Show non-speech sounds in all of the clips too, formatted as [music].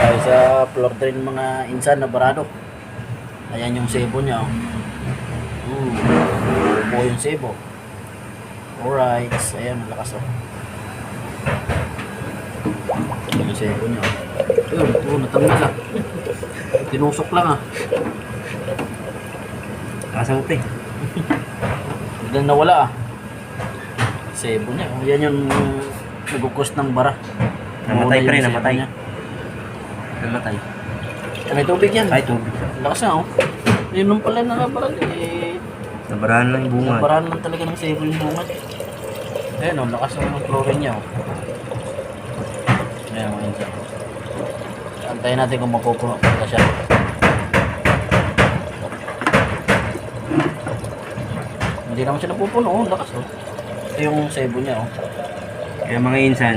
Tayo sa floor drain mga insan na barado. Ayan yung sebo niya. Oh. Mm. Buo yung sebo. Alright. Ayan, malakas oh. Yung sebo niya. oh. Ayun, oh, natanggal ah. Tinusok lang ah. Kasamping. Biglang [laughs] nawala ah. Sebo niya. Oh, yan yung nagukos ng bara. Namatay sebo namatay. niya. Namatay. Ah, May tubig yan. Ay, tubig. Lakas na oh. Yun nung pala nakabarag eh. Nabarahan lang yung bunga. Nabarahan lang talaga ng sebo yung bungat. Ayan oh, lakas ng chlorine niya oh. Ayan mga insan. Antayin natin kung mapupuno talaga siya. Hindi naman siya napupuno oh, lakas oh. Ito yung sebo niya oh. Kaya mga insan,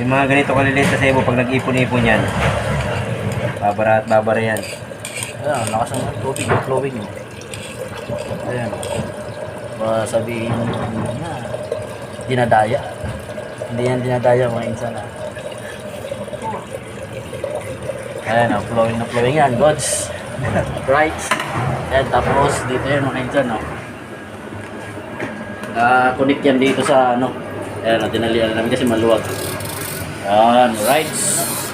yung mga ganito kaliliit na sebo, pag nag-ipon-ipon yan, babara at babara yan. Ayan, lakas ng tubig yung flowing. Ayan. Baka sabihin na dinadaya. Hindi yan dinadaya mga insan ah. Ayan oh, flowing na flowing yan, gods. [laughs] right. Ayan, tapos dito yan mga insan oh. Naka-connect yan dito sa ano. Ayan, tinalian namin kasi maluwag. Ayan, right.